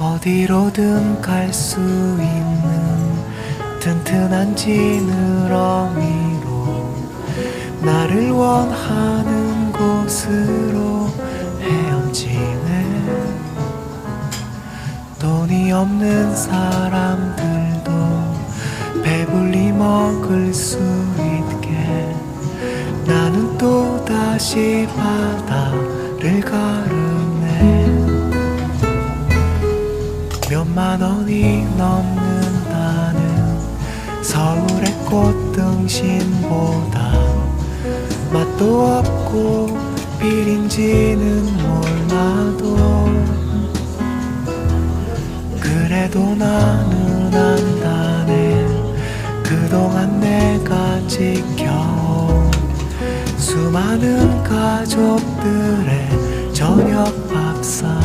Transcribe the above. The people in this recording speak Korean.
어디로든 갈 수 있는 튼튼한 지느러미로 나를 원하는 곳으로 헤엄치네. 돈이 없는 사람들도 배불리 먹을 수 있게. 나는 또 다시 바다를 가르네 몇만 원이 넘는다는 서울의 꽃등심보다 맛도 없고 비린지는 몰라도 그래도 나는 안다네. 그동안 내가 지켜온 수많은 가족들의 저녁 밥상